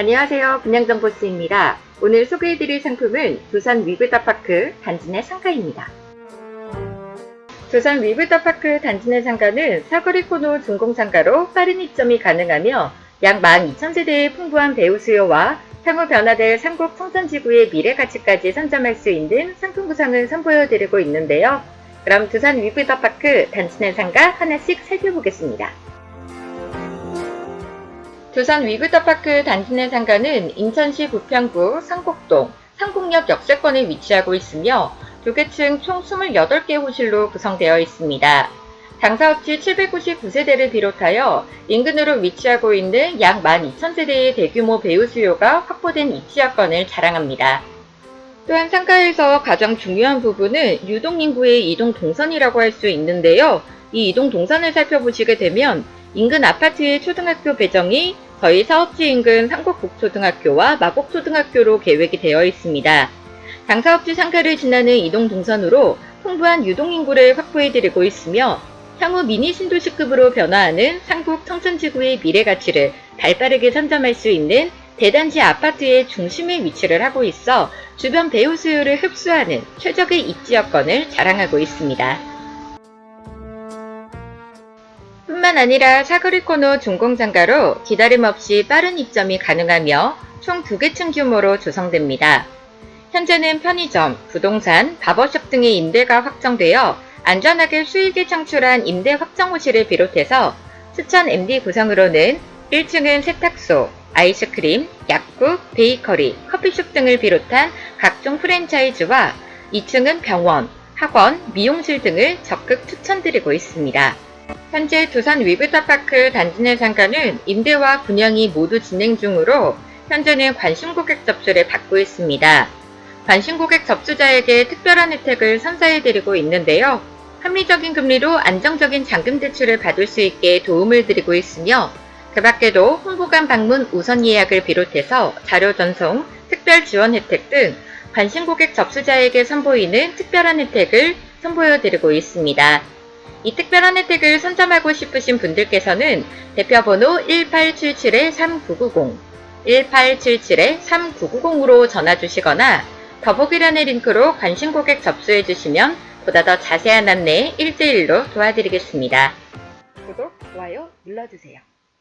안녕하세요. 분양정보스입니다. 오늘 소개해드릴 상품은 두산 위브다파크 단지 내 상가입니다. 두산 위브다파크 단지 내 상가는 사거리 코너 준공상가로 빠른 입점이 가능하며 약 12,000세대의 풍부한 배우 수요와 향후 변화될 삼국 청천지구의 미래 가치까지 선점할 수 있는 상품 구성을 선보여드리고 있는데요. 그럼 두산 위브다파크 단지 내 상가 하나씩 살펴보겠습니다. 두산 위브더파크 단지 내 상가는 인천시 부평구 상곡동 상곡역 역세권에 위치하고 있으며 두개층총 28개 호실로 구성되어 있습니다. 당사업지 799세대를 비롯하여 인근으로 위치하고 있는 약 12,000세대의 대규모 배우 수요가 확보된 입지 여건을 자랑합니다. 또한 상가에서 가장 중요한 부분은 유동인구의 이동 동선이라고 할 수 있는데요. 이 이동 동선을 살펴보시게 되면 인근 아파트의 초등학교 배정이 저희 사업지 인근 상곡북초등학교와 마곡초등학교로 계획이 되어 있습니다. 당사업지 상가를 지나는 이동 동선으로 풍부한 유동인구를 확보해드리고 있으며 향후 미니 신도시급으로 변화하는 상국 청천지구의 미래 가치를 발빠르게 선점할 수 있는 대단지 아파트의 중심에 위치를 하고 있어 주변 배우 수요를 흡수하는 최적의 입지 여건을 자랑하고 있습니다. 뿐만 아니라 사거리 코너 준공장가로 기다림 없이 빠른 입점이 가능하며 총두개층 규모로 조성됩니다. 현재는 편의점, 부동산, 바버숍 등의 임대가 확정되어 안전하게 수익을 창출한 임대 확정 호실을 비롯해서 수천 MD 구성으로는 1층은 세탁소, 아이스크림, 약국, 베이커리, 커피숍 등을 비롯한 각종 프랜차이즈와 2층은 병원, 학원, 미용실 등을 적극 추천드리고 있습니다. 현재 두산 위브타파크 단지 내 상가는 임대와 분양이 모두 진행 중으로 현재는 관심 고객 접수를 받고 있습니다. 관심 고객 접수자에게 특별한 혜택을 선사해드리고 있는데요. 합리적인 금리로 안정적인 잔금 대출을 받을 수 있게 도움을 드리고 있으며 그 밖에도 홍보관 방문 우선 예약을 비롯해서 자료 전송, 특별 지원 혜택 등 관심 고객 접수자에게 선보이는 특별한 혜택을 선보여 드리고 있습니다. 이 특별한 혜택을 선점하고 싶으신 분들께서는 대표번호 1877-3990, 1877-3990으로 전화 주시거나 더보기란의 링크로 관심 고객 접수해 주시면 보다 더 자세한 안내 1대1로 도와드리겠습니다. 구독, 좋아요 눌러주세요.